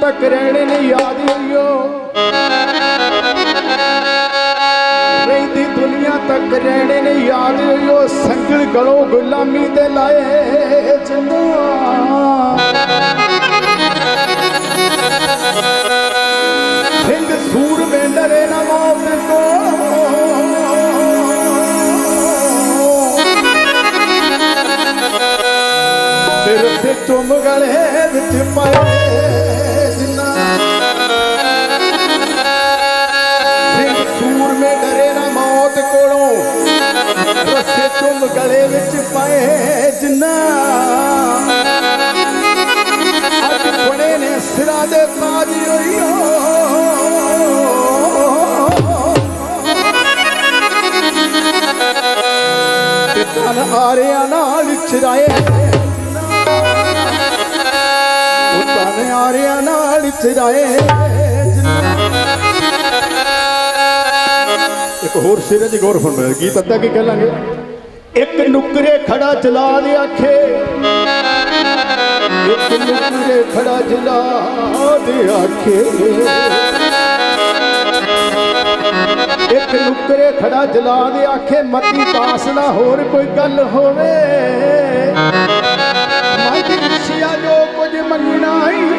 ਤੱਕ ਰਹਿਣੇ ਨੇ ਯਾਦ ਹੋਈਓ। ਰਹਿੰਦੀ ਦੁਨੀਆ ਤੱਕ ਰਹਿਣੇ ਨੇ ਯਾਦ ਹੋਈਓ। ਸੰਗਲ ਗਲੋਂ ਗੁਲਾਮੀ ਦੇ ਲਾਏ ਜਿੰਦਾ ਸਿੰਘ ਸੂਰ ਮੇਂਦਰੇ ਨਾ ਮੌਤ ਕੋ। ਤੇਰੇ ਸੇ ਚੁੰਮ ਗਲੇ ਵਿੱਚ ਪਾਏ। ਰਸੇ ਚੁੰਮ ਗਲੇ ਵਿੱਚ ਪਾਏ ਜਿੰਨਾ। ਬਣੇ ਨੇ ਸਿਰਾਂ ਦੇ ਤਾਜ ਹੋਈਓ ਤੇ ਆਰਿਆਂ ਨਾਲ ਚਰਾਏ। ਉਹ ਆਰਿਆਂ ਨਾਲ ਚਰਾਏ ਇੱਕ ਹੋਰ ਸਿਰੇ ਦੀ ਗੌਰ ਫਰਮਾਇਆ ਗੀਤ ਅੱਧਾ ਕੀ ਕਹਿ ਕਹਿਲਾਂਗੇ? ਇੱਕ ਨੁਕਰੇ ਖੜਾ ਜਲਾ ਦੇ ਆਖੇ। ਇੱਕ ਨੁਕਰੇ ਖੜਾ ਜਲਾ ਦੇ ਆਖੇ। ਇੱਕ ਨੁਕਰੇ ਖੜਾ ਜਲਾ ਦੇ ਆਖੇ ਮਤੀ ਪਾਸ ਨਾ ਹੋਰ ਕੋਈ ਗੱਲ ਹੋਵੇ। ਮੈਂ ਦੀ ਖੁਸ਼ੀਆ ਜੋ ਕੁਝ ਮੰਗਣਾ ਹੀ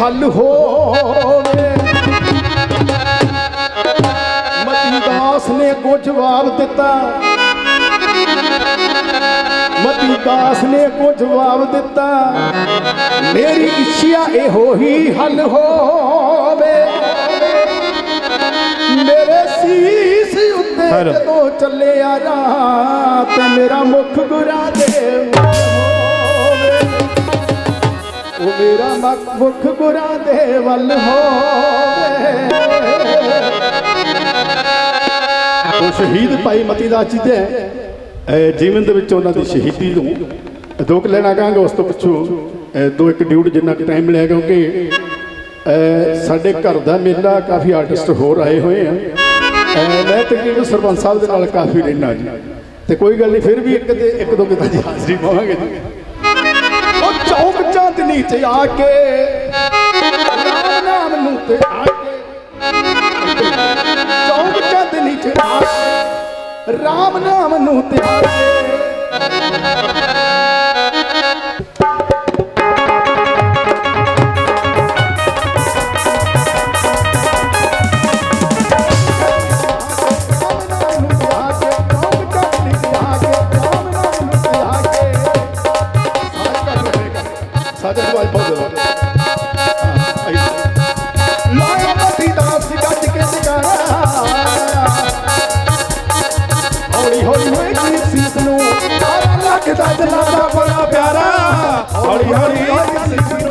ਹੱਲ ਹੋਵੇ। ਮਤੀ ਦਾਸ ਨੇ ਕੋ ਜਵਾਬ ਦਿੱਤਾ। ਮਤੀ ਦਾਸ ਨੇ ਕੋ ਜਵਾਬ ਦਿੱਤਾ। ਮੇਰੀ ਇੱਛਾ ਇਹੋ ਹੀ ਹੱਲ ਹੋਵੇ। ਮੇਰੇ ਸੀਸ ਉੱਤੇ। ਜਦੋਂ ਚੱਲਿਆ ਰਾਤ ਮੇਰਾ ਮੁਖ ਗੁਰਾਂ ਦੇ ਉਹ ਮੇਰਾ ਮੁਖ ਗੁਰਾਂ ਦੇ ਵੱਲ ਹੋਵੇ। ਉਹ ਸ਼ਹੀਦ ਭਾਈ ਮਤੀ ਦਾ ਜੀ ਦੇ ਜੀਵਨ ਦੇ ਵਿੱਚ ਉਹਨਾਂ ਦੀ ਸ਼ਹੀਦੀ ਨੂੰ ਦੋ ਲੈਣਾ ਕਹਾਂਗੇ, ਉਸ ਤੋਂ ਪਿੱਛੋਂ ਦੋ ਇੱਕ ਡਿਊਟ ਜਿੰਨਾ ਕੁ ਟਾਈਮ ਲਿਆ ਕਿਉਂਕਿ ਸਾਡੇ ਘਰ ਦਾ ਮੇਲਾ ਕਾਫੀ ਆਰਟਿਸਟ ਹੋਰ ਆਏ ਹੋਏ ਆ। ਮੈਂ ਤਕਰੀਬਨ ਸਰਪੰਚ ਸਾਹਿਬ ਦੇ ਨਾਲ ਕਾਫੀ ਰਹਿਣਾ ਜੀ। ਤੇ ਕੋਈ ਗੱਲ ਨਹੀਂ, ਫਿਰ ਵੀ ਇੱਕ ਤੇ ਇੱਕ ਦੋ ਕਿਤਾ ਜੀ ਹਾਜ਼ਰੀ ਪਾਵਾਂਗੇ ਜੀ। ਚਾਂਦਨੀ ਚ ਆ ਕੇ। ਰਾਮ ਨਾਮ ਨੂੰ ਤੇ ਆ ਕੇ। ਚੌਕ ਚਾਂਦਨੀ ਚ ਆ ਕੇ। ਰਾਮ ਨਾਮ ਨੂੰ ਤੇ ਆ ਕੇ। ਲੱਗਦਾ ਜਲਾਦਾ ਬੜਾ ਪਿਆਰਾ ਹੌਲੀ ਹੌਲੀ ਹੋਏ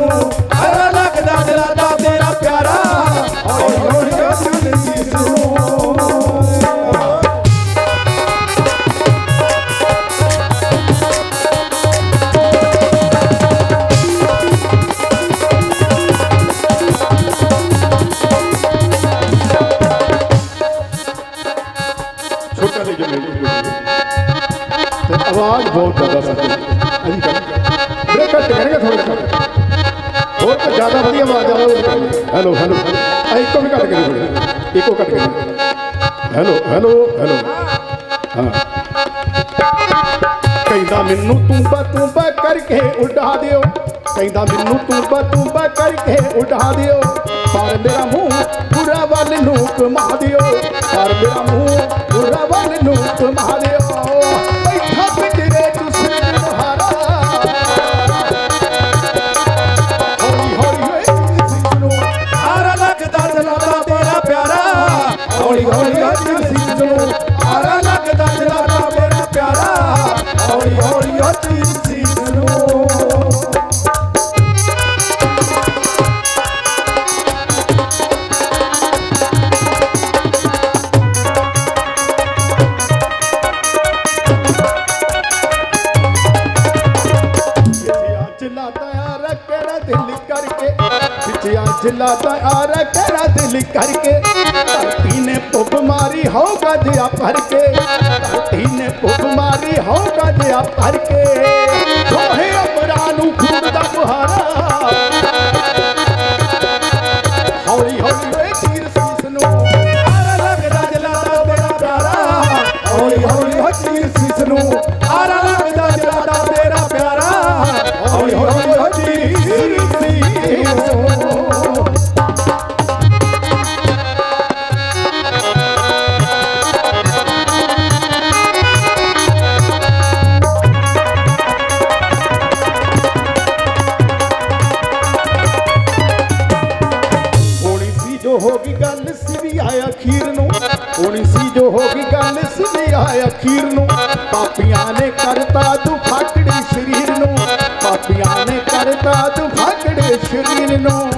ਛੋਟਾ ਜਿਹਾ ਜਿਵੇਂ ਤੇ ਆਵਾਜ਼ ਬਹੁਤ ਜ਼ਿਆਦਾ ਸਕਦੀ ਅਜੀ ਕਰ ਬ੍ਰੇਕ ਕੱਟ ਕਰਾਂਗੇ ਥੋੜਾ ਹੋਰ ਤਾਂ ਜ਼ਿਆਦਾ ਵਧੀਆ ਆਵਾਜ਼ ਆਵੇ ਹੈਲੋ ਹੈਲੋ। ਇੱਕੋ ਵੀ ਕੱਟ ਕਰੀ ਥੋੜਾ ਇੱਕੋ ਕੱਟ ਕਰੀ ਹੈਲੋ ਹੈਲੋ ਹੈਲੋ। ਹਾਂ। ਕਹਿੰਦਾ ਮੈਨੂੰ ਤੂੰ ਬਾ ਤੂੰ ਬਾ ਕਰਕੇ ਉਡਾ ਦਿਓ। ਕਹਿੰਦਾ ਮੈਨੂੰ ਤੂੰ ਬਾ ਕਰਕੇ ਉਡਾ ਦਿਓ। ਪਰ ਮੇਰਾ ਮੂੰਹ ਪੂਰਾ ਵੱਲ ਨੂੰ ਘੁਮਾ ਦਿਓ ਪਰ ਮੇਰਾ ਮੂੰਹ ਪੂਰਾ ਵੱਲ ਨੂੰ ਘੁਮਾ ਦਿਓ ਬੈਠਾ ਪਿੰਡਰੇ ਤੁਸੀਂ ਹਾਰਾ ਹੌਲੀ ਹੌਲੀ ਹੋਏ ਸਿੰਘ ਨੂੰ। ਆਰਾ ਲੱਗਦਾ ਜਲਾਦਾ ਤੇਰਾ ਪਿਆਰਾ। ਹੌਲੀ ਹੌਲੀ ਹੋਏ ਸਿੰਘ ਨੂੰ। ਆਰਾ ਲੱਗਦਾ ਜਲਾਦਾ ਤੇਰਾ ਪਿਆਰਾ। ਹੌਲੀ ਹੌਲੀ ਹੋਏ ਸਿੰਘ ਨੂੰ। ਚਲਾਤਾ ਰੱਖਣਾ ਦਿਲ ਕਰਕੇ ਖਿੱਚਿਆ ਜਿਲਾ ਤਾਂ ਆ ਰ ਕਰਾ ਦਿਲ ਕਰਕੇ ਧਰਤੀ ਨੇ ਪੁੱਪ ਮਾਰੀ ਹੋਗਾ ਜਿਆ ਭਰ ਕੇ ਧਰਤੀ ਨੇ ਪੁੱਪ ਮਾਰੀ ਹੋਗਾ ਜਿਆ ਭਰ ਕੇ ਦੋਹੇ ਅਮਰਾਂ ਨੂੰ ਖੂਨ ਦਾ ਬੁਹਾਰਾ ਹੌਲੀ ਹੌਲੀ ਵੇ ਤੀਰ ਸੀਸ ਨੂੰ ਆਰਾ ਲੱਗਦਾ ਜਲਾਦਾ ਬੜਾ ਪਿਆਰਾ ਹੌਲੀ ਹੌਲੀ ਹੋ ਤੀਰ ਸੀਸ ਨੂੰ ਆਰਾ ਤੇਰਾ ਪਿਆਰਾ ਹੌਲੀ ਹੌਲੀ ਹੋ ਤੀਰ ਪਾਪੀਆਂ ਨੇ ਕਰਤਾ ਤੂੰ ਫਾਕੜੇ ਸ਼ਰੀਰ ਨੂੰ। ਪਾਪੀਆਂ ਨੇ ਕਰਤਾ ਤੂੰ ਫਾਕੜੇ ਸ਼ਰੀਰ ਨੂੰ।